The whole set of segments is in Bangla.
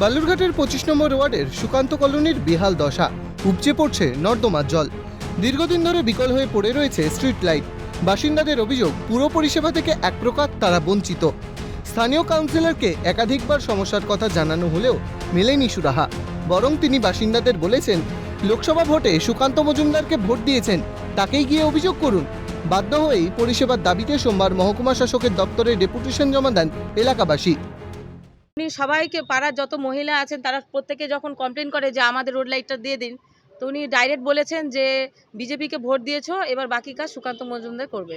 বালুরঘাটের পঁচিশ নম্বর ওয়ার্ডের সুকান্ত কলোনির বিহাল দশা। উপচে পড়ছে নর্দমার জল। দীর্ঘদিন ধরে বিকল হয়ে পড়ে রয়েছে স্ট্রিট লাইট বাসিন্দাদের অভিযোগ, পুরো পরিষেবা থেকে এক প্রকার তারা বঞ্চিত। স্থানীয় কাউন্সিলরকে একাধিকবার সমস্যার কথা জানানো হলেও মেলেনি সুরাহা। বরং তিনি বাসিন্দাদের বলেছেন, লোকসভা ভোটে সুকান্ত মজুমদারকে ভোট দিয়েছেন, তাকেই গিয়ে অভিযোগ করুন। বাধ্য হয়েই পরিষেবার দাবিতে সোমবার মহকুমা শাসকের দপ্তরে ডেপুটেশন জমা দেন এলাকাবাসী। উনি সবাইকে পাড়ার যত মহিলা আছেন তারা প্রত্যেকে যখন কমপ্লেন করে যে আমাদের রোড লাইটটা দিয়ে দিন তো উনি ডাইরেক্ট বলেছেন যে বিজেপিকে ভোট দিয়েছ এবার বাকি কাজ সুকান্ত মজুমদার করবে।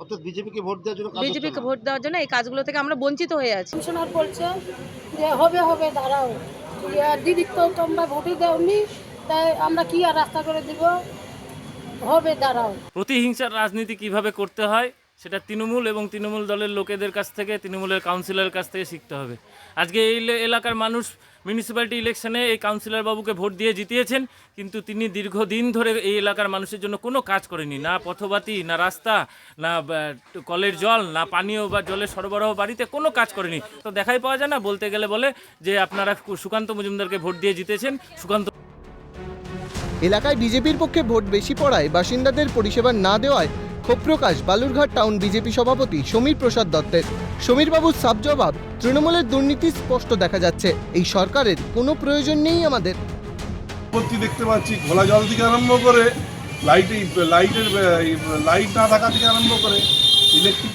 অর্থাৎ বিজেপিকে ভোট দেওয়ার জন্য বিজেপিকে ভোট দেওয়ার জন্য এই কাজগুলো থেকে আমরা বঞ্চিত হয়ে আছি। কমিশনার বলছে যে হবে হবে দাঁড়াও। আর দিদি তো তোমরা ভোটই দেওনি তাই আমরা কি আর রাস্তা করে দিব? হবে দাঁড়াও। প্রতিহিংসার রাজনীতি কীভাবে করতে হয়? সেটা তৃণমূল এবং তৃণমূল দলের লোকেদের কাছ থেকে, তৃণমূলের কাউন্সিলরের কাছ থেকে শিখতে হবে। আজকে এই এলে- এলাকার মানুষ মিউনিসিপ্যালিটি ইলেকশনে এই কাউন্সিলর বাবুকে ভোট দিয়ে জিতিয়েছেন, কিন্তু তিনি দীর্ঘদিন ধরে এই এলাকার মানুষের জন্য কোনো কাজ করেনি না পথবাতি, না রাস্তা, না কলের জল, না পানীয় বা জলের সরবরাহ বাড়িতে কোনো কাজ করেনি। তো দেখাই পাওয়া যায় না, বলতে গেলে বলে যে আপনারা সুকান্ত মজুমদারকে ভোট দিয়ে জিতেছেন। সুকান্ত এলাকায় বিজেপির পক্ষে ভোট বেশি পড়ায়, বাসিন্দাদের পরিষেবা না দেওয়ায় ক্ষোভ প্রকাশ বালুরঘাট টাউন বিজেপি সভাপতি সমীর প্রসাদ দত্তের। সমীরবাবুর সাব জবাব তৃণমূলের দুর্নীতি স্পষ্ট দেখা যাচ্ছে। এই সরকারের কোনো প্রয়োজন নেই আমাদের। বিপত্তি দেখতে পাচ্ছি, ঘোলা জল থেকে আরম্ভ করে লাইট লাইটের লাইট না থাকা থেকে আরম্ভ করে ইলেকট্রিক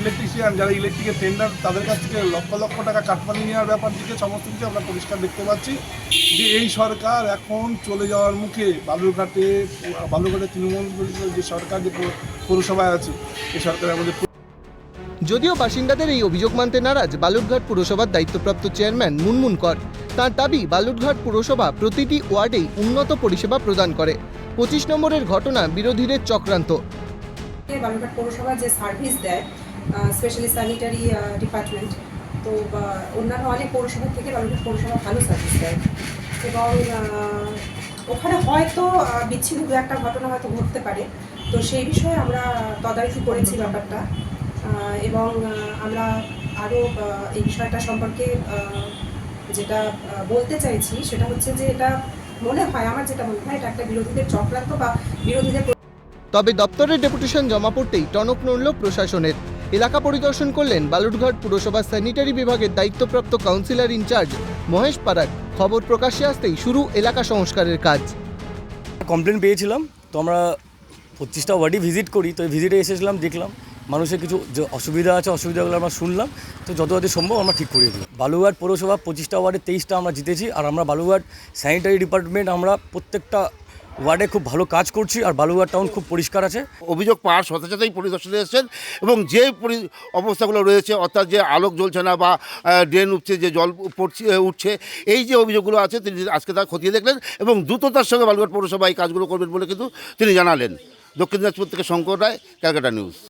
ইলেকট্রিশিয়ান যারা ইলেকট্রিকের টেন্ডার তাদের কাছ থেকে লক্ষ লক্ষ টাকা কাটমানি নেওয়ার ব্যাপার দিকে সমস্ত কিছু আমরা পরিষ্কার দেখতে পাচ্ছি। যে এই সরকার এখন চলে যাওয়ার মুখে বালুরঘাটে বালুরঘাটে তৃণমূল যে সরকার যে পৌরসভায় আছে, এই সরকারের আমাদের যদিও বাসিন্দাদের এই অভিযোগ মানতে নারাজ বালুরঘাট পুরসভার দায়িত্বপ্রাপ্ত চেয়ারম্যান মুনমুন কর। তার দাবি, বালুরঘাট পুরসভা প্রতিটি ওয়ার্ডেই উন্নত পরিষেবা প্রদান করে। পঁচিশ নম্বরের ঘটনা বিরোধীদের চক্রান্ত। বালুরঘাট পৌরসভা যে সার্ভিস দেয় স্পেশালি স্যানিটারি ডিপার্টমেন্ট তো অন্যান্য অনেক পৌরসভা থেকে বালুরঘাট পৌরসভা ভালো সার্ভিস দেয়। এবং ওখানে হয়তো বিচ্ছিন্ন দু একটা ঘটনা হয়তো ঘটতে পারে। তো সেই বিষয়ে আমরা তদারকি করেছি ব্যাপারটা। এবং আমরা আরও এই বিষয়টা সম্পর্কে যেটা বলতে চাইছি সেটা হচ্ছে যে এটা মনে হয়, আমার যেটা মনে হয়, এটা একটা বিরোধীদের চক্রান্ত বা বিরোধীদের তবে দপ্তরের ডেপুটেশন জমা পড়তেই টনক নড়ল প্রশাসনের। এলাকা পরিদর্শন করলেন বালুরঘাট পুরসভার স্যানিটারি বিভাগের দায়িত্বপ্রাপ্ত কাউন্সিলর ইনচার্জ মহেশ পারাক। খবর প্রকাশ্যে আসতেই শুরু এলাকা সংস্কারের কাজ। কমপ্লেন পেয়েছিলাম, তো আমরা পঁচিশটা ওয়ার্ডই ভিজিট করি, তো ভিজিটে এসেছিলাম, দেখলাম মানুষের কিছু যে অসুবিধা আছে, অসুবিধাগুলো আমরা শুনলাম, তো যত অতি সম্ভব আমরা ঠিক করিয়ে দিই বালুঘাট পৌরসভা পঁচিশটা ওয়ার্ডে তেইশটা আমরা জিতেছি, আর আমরা বালুঘাট স্যানিটারি ডিপার্টমেন্ট, আমরা প্রত্যেকটা ওয়ার্ডে খুব ভালো কাজ করছি আর বালুঘাট টাউন খুব পরিষ্কার আছে। অভিযোগ পাওয়ার সাথে সাথেই পরিদর্শনে এসেছেন এবং যে অবস্থাগুলো রয়েছে, অর্থাৎ যে আলোক জ্বলছে না বা ড্রেন উঠছে যে জল পড়ছে উঠছে, এই যে অভিযোগগুলো আছে, তিনি আজকে তা খতিয়ে দেখলেন এবং দ্রুততার সঙ্গে বালুঘাট পৌরসভা এই কাজগুলো করবেন বলে কিন্তু তিনি জানালেন। দক্ষিণ দিনাজপুর থেকে শঙ্কর রায়, ক্যালকাটা নিউজ।